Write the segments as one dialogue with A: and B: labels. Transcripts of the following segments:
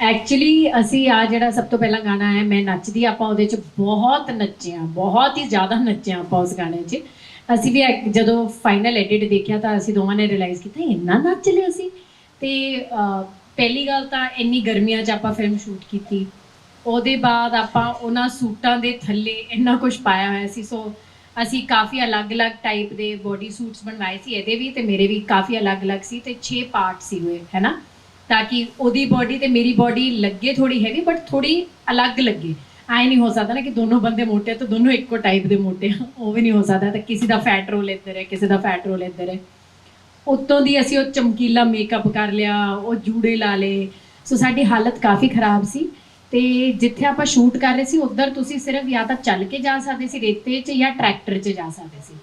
A: Actually ਅਸੀਂ ਆ ਜਿਹੜਾ ਸਭ ਤੋਂ ਪਹਿਲਾਂ ਗਾਣਾ ਹੈ, ਮੈਂ ਨੱਚਦੀ ਆਪਾਂ ਉਹਦੇ ਚ ਬਹੁਤ ਨੱਚੇ ਹਾਂ, ਬਹੁਤ ਹੀ ਜ਼ਿਆਦਾ ਨੱਚੇ ਹਾਂ ਆਪਾਂ ਉਸ ਗਾਣੇ 'ਚ। ਅਸੀਂ ਵੀ ਐਕ- ਜਦੋਂ ਫਾਈਨਲ ਐਡਿਟ ਦੇਖਿਆ ਤਾਂ ਅਸੀਂ ਦੋਵਾਂ ਨੇ ਰਿਅਲਾਈਜ਼ ਕੀਤਾ, ਇੰਨਾ ਨੱਚ ਲਿਆ ਸੀ। ਤੇ ਪਹਿਲੀ ਗੱਲ ਤਾਂ ਇੰਨੀ ਗਰਮੀਆਂ 'ਚ ਆਪਾਂ ਫਿਲਮ ਸ਼ੂਟ ਕੀਤੀ। ਉਹਦੇ ਬਾਅਦ ਆਪਾਂ ਉਹਨਾਂ ਸੂਟਾਂ ਦੇ ਥੱਲੇ ਇੰਨਾ ਕੁਝ ਪਾਇਆ ਹੋਇਆ ਸੀ। ਸੋ ਅਸੀਂ ਕਾਫੀ ਅਲੱਗ-ਅਲੱਗ ਟਾਈਪ ਦੇ ਬੋਡੀ ਸੂਟਸ ਬਣਵਾਏ ਸੀ, ਇਹਦੇ ਵੀ ਤੇ ਮੇਰੇ ਵੀ ਕਾਫੀ ਅਲੱਗ-ਅਲੱਗ ਸੀ ਤੇ 6 ਪਾਰਟ ਸੀ ਹੋਏ ਹੈਨਾ ਤਾਂ ਕਿ ਉਹਦੀ ਬੋਡੀ ਤੇ ਮੇਰੀ ਬੋਡੀ ਲੱਗੇ ਥੋੜੀ ਹੈਵੀ ਬਟ ਥੋੜੀ ਅਲੱਗ ਲੱਗੇ। ਆਏ ਨਹੀਂ ਹੋ ਸਕਦਾ ਨਾ ਕਿ ਦੋਨੋਂ ਬੰਦੇ ਮੋਟੇ ਆ ਤਾਂ ਦੋਨੋਂ ਇੱਕੋ ਟਾਈਪ ਦੇ ਮੋਟੇ ਆ। ਉਹ ਵੀ ਨਹੀਂ ਹੋ ਸਕਦਾ ਤਾਂ ਕਿਸੇ ਦਾ ਫੈਟ ਰੋਲ ਇੱਧਰ ਹੈ, ਕਿਸੇ ਦਾ ਫੈਟ ਰੋਲ ਇੱਧਰ ਹੈ। ਉੱਤੋਂ ਦੀ ਅਸੀਂ ਉਹ ਚਮਕੀਲਾ ਮੇਕਅਪ ਕਰ ਲਿਆ, ਉਹ ਜੂੜੇ ਲਾ ਲਏ। ਸੋ ਸਾਡੀ ਹਾਲਤ ਕਾਫੀ ਖਰਾਬ ਸੀ ਤੇ ਜਿੱਥੇ ਆਪਾਂ ਸ਼ੂਟ ਕਰ ਰਹੇ ਸੀ, ਉੱਧਰ ਤੁਸੀਂ ਸਿਰਫ ਜਾਂ ਤਾਂ ਚੱਲ ਕੇ ਜਾ ਸਕਦੇ ਸੀ ਰੇਤੇ 'ਚ ਜਾਂ ਟਰੈਕਟਰ 'ਚ ਜਾ ਸਕਦੇ ਸੀ।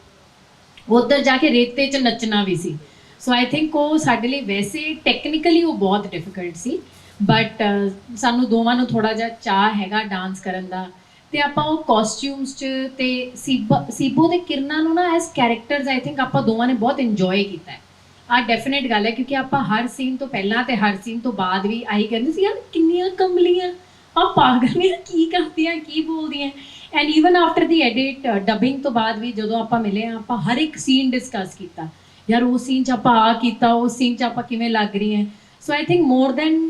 A: ਉੱਧਰ ਜਾ ਕੇ ਰੇਤੇ 'ਚ ਨੱਚਣਾ ਵੀ ਸੀ। ਸੋ ਆਈ ਥਿੰਕ ਉਹ ਸਾਡੇ ਲਈ ਵੈਸੇ ਟੈਕਨੀਕਲੀ ਉਹ ਬਹੁਤ ਡਿਫਿਕਲਟ ਸੀ ਬਟ ਸਾਨੂੰ ਦੋਵਾਂ ਨੂੰ ਥੋੜਾ ਜਿਹਾ ਚਾਹ ਹੈਗਾ ਡਾਂਸ ਕਰਨ ਦਾ। ਤੇ ਆਪਾਂ ਉਹ ਕਾਸਟਿਊਮਸ 'ਚ ਤੇ ਸੀਬਾ ਸੀਬੋ ਦੇ ਕਿਰਨਾਂ ਨੂੰ ਨਾ ਐਸ ਕੈਰੈਕਟਰਸ ਆਈ ਥਿੰਕ ਆਪਾਂ ਦੋਵਾਂ ਨੇ ਬਹੁਤ ਇੰਜੋਏ ਕੀਤਾ ਹੈ। ਆ ਡੈਫੀਨਿਟ ਗੱਲ ਹੈ ਕਿਉਂਕਿ ਆਪਾਂ ਹਰ ਸੀਨ ਤੋਂ ਪਹਿਲਾਂ ਤੇ ਹਰ ਸੀਨ ਤੋਂ ਬਾਅਦ ਵੀ ਆਹੀ ਕਹਿੰਦੇ ਸੀ ਯਾਰ ਕਿੰਨੀਆਂ ਕੰਬਲੀਆਂ ਆ ਪਾਗਲ ਨੇ ਕੀ ਕਰਦੀਆਂ ਕੀ ਬੋਲਦੀਆਂ। And even after the edit dubbing ਤੋਂ ਬਾਅਦ ਵੀ ਜਦੋਂ ਆਪਾਂ ਮਿਲੇ ਹਾਂ, ਆਪਾਂ ਹਰ ਇੱਕ ਸੀਨ ਡਿਸਕਸ ਕੀਤਾ। ਯਾਰ ਉਹ ਸੀਨ 'ਚ ਆਪਾਂ ਆ ਕੀਤਾ, ਉਹ ਸੀਨ 'ਚ ਆਪਾਂ ਕਿਵੇਂ ਲੱਗ ਰਹੀ ਹੈ। ਸੋ ਆਈ ਥਿੰਕ ਮੋਰ ਦੈਨ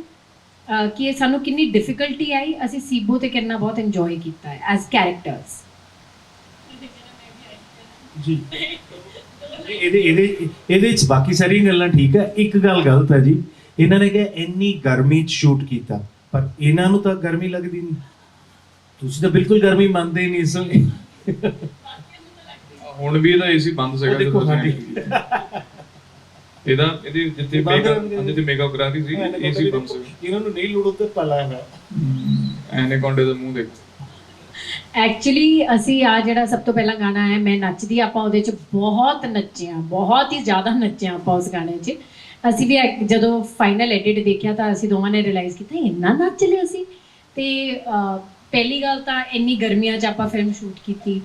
A: ਕਿ ਇਹ ਸਾਨੂੰ ਕਿੰਨੀ ਡਿਫਿਕਲਟੀ ਆਈ, ਅਸੀਂ ਸੀਬੋ ਤੇ ਕਿੰਨਾ ਬਹੁਤ ਇੰਜੋਏ ਕੀਤਾ ਹੈ ਐਜ਼ ਕੈਰੈਕਟਰਸ
B: ਜੀ। ਇਹਦੇ ਇਹਦੇ ਇਹਦੇ ਵਿੱਚ ਬਾਕੀ ਸਾਰੀਆਂ ਗੱਲਾਂ ਠੀਕ ਹੈ। ਇੱਕ ਗੱਲ ਗਲਤ ਹੈ ਜੀ, ਇਹਨਾਂ ਨੇ ਕਿਹਾ ਇੰਨੀ ਗਰਮੀ 'ਚ ਸ਼ੂਟ ਕੀਤਾ, ਪਰ ਇਹਨਾਂ ਨੂੰ ਤਾਂ ਗਰਮੀ ਲੱਗਦੀ ਨਹੀਂ। ਤੁਸੀਂ ਤਾਂ ਬਿਲਕੁਲ ਗਰਮੀ ਮੰਨਦੇ ਹੀ ਨਹੀਂ ਇਸ ਲਈ
C: ਹੁਣ ਵੀ ਇਹਦਾ ਏਸੀ ਬੰਦ ਸੀਗਾ ਜਦੋਂ
B: ਹਾਂਜੀ।
C: ਇਹਦਾ ਇਹਦੇ ਜਿੱਥੇ
B: ਬੰਦ
C: ਮੇਕਅਪ
B: ਰਹਿੰਦੇ।
C: ਜਿੱਥੇ ਮੇਕਅਪ ਕਰਾ ਰਹੀ ਸੀ ਏਸੀ ਬੰਦ ਸੀ
B: ਇਹਨਾਂ ਨੂੰ ਨਹੀਂ ਲੋੜ ਉੱਤੇ ਪਲਾ ਹੈ।
C: ਐਨੇਕੋਂਡੇ ਦਾ ਮੂੰਹ ਦੇਖ।
A: ਐਕਚੁਅਲੀ ਅਸੀਂ ਆ ਜਿਹੜਾ ਸਭ ਤੋਂ ਪਹਿਲਾਂ ਗਾਣਾ ਹੈ ਮੈਂ ਨੱਚਦੀ ਆਪਾਂ ਉਹਦੇ ਚ ਬਹੁਤ ਨੱਚੇ ਹਾਂ ਬਹੁਤ ਹੀ ਜ਼ਿਆਦਾ ਨੱਚੇ ਹਾਂ ਆਪਾਂ ਉਸ ਗਾਣੇ 'ਚ। ਅਸੀਂ ਵੀ ਐਕ- ਜਦੋਂ ਫਾਈਨਲ ਐਡਿਟ ਦੇਖਿਆ ਤਾਂ ਅਸੀਂ ਦੋਵਾਂ ਨੇ ਰਿਅਲਾਈਜ਼ ਕੀਤਾ ਇੰਨਾ ਨੱਚ ਲਿਆ ਸੀ। ਤੇ ਅਹ, ਪਹਿਲੀ ਗੱਲ ਤਾਂ ਇੰਨੀ ਗਰਮੀਆਂ 'ਚ ਆਪਾਂ ਫਿਲਮ ਸ਼ੂਟ ਕੀਤੀ।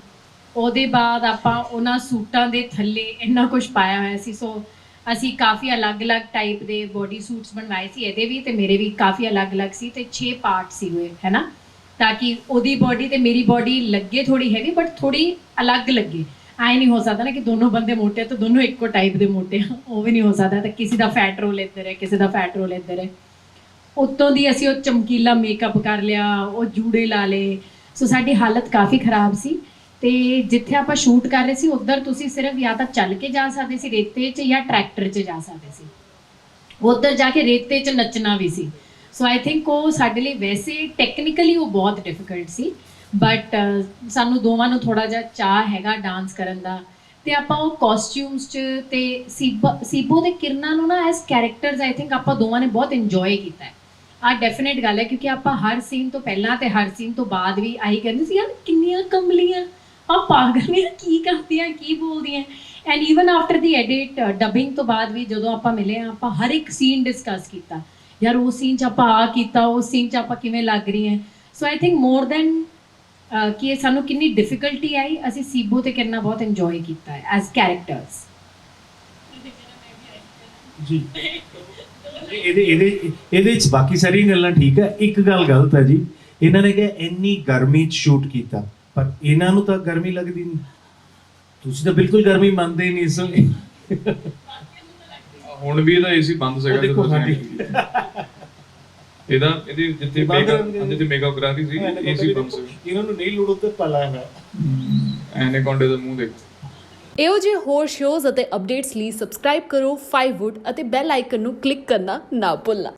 A: ਉਹਦੇ ਬਾਅਦ ਆਪਾਂ ਉਹਨਾਂ ਸੂਟਾਂ ਦੇ ਥੱਲੇ ਇੰਨਾ ਕੁਝ ਪਾਇਆ ਹੋਇਆ ਸੀ। ਸੋ ਅਸੀਂ ਕਾਫੀ ਅਲੱਗ-ਅਲੱਗ ਟਾਈਪ ਦੇ ਬੋਡੀ ਸੂਟਸ ਬਣਵਾਏ ਸੀ। ਇਹਦੇ ਵੀ ਤੇ ਮੇਰੇ ਵੀ ਕਾਫੀ ਅਲੱਗ-ਅਲੱਗ ਸੀ ਤੇ 6 ਪਾਰਟ ਸੀ ਹੋਏ ਹੈਨਾ? ਤਾਂ ਕਿ ਉਹਦੀ ਬੋਡੀ ਤੇ ਮੇਰੀ ਬੋਡੀ ਲੱਗੇ ਥੋੜੀ ਹੈਵੀ ਬਟ ਥੋੜੀ ਅਲੱਗ ਲੱਗੇ। ਆਏ ਨਹੀਂ ਹੋ ਸਕਦਾ ਨਾ ਕਿ ਦੋਨੋਂ ਬੰਦੇ ਮੋਟੇ ਆ ਤਾਂ ਦੋਨੋਂ ਇੱਕੋ ਟਾਈਪ ਦੇ ਮੋਟੇ ਆ। ਉਹ ਵੀ ਨਹੀਂ ਹੋ ਸਕਦਾ ਤਾਂ ਕਿਸੇ ਦਾ ਫੈਟ ਰੋਲ ਇੱਧਰ ਹੈ, ਕਿਸੇ ਦਾ ਫੈਟ ਰੋਲ ਇੱਧਰ ਹੈ। ਉੱਤੋਂ ਦੀ ਅਸੀਂ ਉਹ ਚਮਕੀਲਾ ਮੇਕਅਪ ਕਰ ਲਿਆ, ਉਹ ਜੂੜੇ ਲਾ ਲਏ। ਸੋ ਸਾਡੀ ਹਾਲਤ ਕਾਫੀ ਖਰਾਬ ਸੀ। ਤੇ ਜਿੱਥੇ ਆਪਾਂ ਸ਼ੂਟ ਕਰ ਰਹੇ ਸੀ, ਉੱਧਰ ਤੁਸੀਂ ਸਿਰਫ ਜਾਂ ਤਾਂ ਚੱਲ ਕੇ ਜਾ ਸਕਦੇ ਸੀ ਰੇਤੇ 'ਚ ਜਾਂ ਟਰੈਕਟਰ 'ਚ ਜਾ ਸਕਦੇ ਸੀ। ਉੱਧਰ ਜਾ ਕੇ ਰੇਤੇ 'ਚ ਨੱਚਣਾ ਵੀ ਸੀ। ਸੋ ਆਈ ਥਿੰਕ ਉਹ ਸਾਡੇ ਲਈ ਵੈਸੇ ਟੈਕਨੀਕਲੀ ਉਹ ਬਹੁਤ ਡਿਫਿਕਲਟ ਸੀ ਬਟ ਸਾਨੂੰ ਦੋਵਾਂ ਨੂੰ ਥੋੜਾ ਜਿਹਾ ਚਾਹ ਹੈਗਾ ਡਾਂਸ ਕਰਨ ਦਾ। ਤੇ ਆਪਾਂ ਉਹ ਕਾਸਟਿਊਮਸ 'ਚ ਤੇ ਸੀਬਾ, ਸੀਬੋ ਦੇ ਕਿਰਨਾਂ ਨੂੰ ਨਾ ਐਸ ਕੈਰੈਕਟਰਸ ਆਈ ਥਿੰਕ ਆਪਾਂ ਦੋਵਾਂ ਨੇ ਬਹੁਤ ਇੰਜੋਏ ਕੀਤਾ ਹੈ। ਆ ਡੈਫੀਨਿਟ ਗੱਲ ਹੈ, ਕਿਉਂਕਿ ਆਪਾਂ ਹਰ ਸੀਨ ਤੋਂ ਪਹਿਲਾਂ ਤੇ ਹਰ ਸੀਨ ਤੋਂ ਬਾਅਦ ਵੀ ਆਹੀ ਕਹਿੰਦੇ ਸੀ, ਯਾਰ ਕਿੰਨੀਆਂ ਕਮਲੀਆਂ ਆ ਪਾਗਲ ਨੇ ਕੀ ਕਰਦੀਆਂ ਕੀ ਬੋਲਦੀਆਂ? And even after the edit dubbing ਤੋਂ ਬਾਅਦ ਵੀ ਜਦੋਂ ਆਪਾਂ ਮਿਲੇ ਹਾਂ, ਆਪਾਂ ਹਰ ਇੱਕ ਸੀਨ ਡਿਸਕਸ ਕੀਤਾ। ਯਾਰ ਉਹ ਸੀਨ 'ਚ ਆਪਾਂ ਆ ਕੀਤਾ ਉਹ ਸੀਨ 'ਚ ਆਪਾਂ ਕਿਵੇਂ ਲੱਗ ਰਹੀ ਹੈ ਸੋ ਆਈ ਥਿੰਕ ਮੋਰ ਦੈਨ ਕਿ ਸਾਨੂੰ ਕਿੰਨੀ ਡਿਫਿਕਲਟੀ ਆਈ ਅਸੀਂ ਸੀਬੋ ਤੇ ਕਿੰਨਾ ਬਹੁਤ ਇੰਜੋਏ ਕੀਤਾ ਹੈ ਐਜ਼ ਕੈਰੈਕਟਰਸ
B: ਜੀ। ਇਹਦੇ ਇਹਦੇ ਇਹਦੇ ਵਿੱਚ ਬਾਕੀ ਸਾਰੀਆਂ ਗੱਲਾਂ ਠੀਕ ਹੈ। ਇੱਕ ਗੱਲ ਗਲਤ ਹੈ ਜੀ ਇਹਨਾਂ ਨੇ ਕਿਹਾ ਇੰਨੀ ਗਰਮੀ 'ਚ ਸ਼ੂਟ ਕੀਤਾ। ਪਰ ਇਹਨਾਂ ਨੂੰ ਤਾਂ ਗਰਮੀ ਲੱਗਦੀ ਨਹੀਂ। ਤੁਸੀਂ ਤਾਂ ਬਿਲਕੁਲ ਗਰਮੀ ਮੰਨਦੇ ਹੀ ਨਹੀਂ ਇਸ ਲਈ
C: ਹੁਣ ਵੀ ਇਹਦਾ ਏਸੀ ਬੰਦ ਸੀਗਾ
B: ਦੇਖੋ
C: ਜਦੋਂ
B: ਹਾਂਜੀ।
C: ਅਸੀਂ ਇਹਦਾ ਇਹਦੇ ਜਿੱਥੇ
B: ਬੰਦ
C: ਮੇਕਅਪ
B: ਰਹਿੰਦੇ।
C: ਜਿੱਥੇ ਮੇਕਅਪ ਕਰਾ ਰਹੀ ਸੀ ਏਸੀ ਬੰਦ ਸੀ
B: ਇਹਨਾਂ ਨੂੰ ਨਹੀਂ ਲੋੜ ਉੱਤੇ ਪਲਾ ਹੈ।
C: ਐਨੇਕੋਂਡੇ ਦਾ ਮੂੰਹ ਦੇਖ।
D: ਇਹੋ ਜਿਹੇ ਹੋਰ ਸ਼ੋਜ਼ ਅਤੇ ਅਪਡੇਟਸ ਲਈ ਸਬਸਕ੍ਰਾਈਬ ਕਰੋ 5wood ਅਤੇ ਬੈਲ ਆਈਕਨ ਨੂੰ ਕਲਿੱਕ ਕਰਨਾ ਨਾ ਭੁੱਲਣਾ।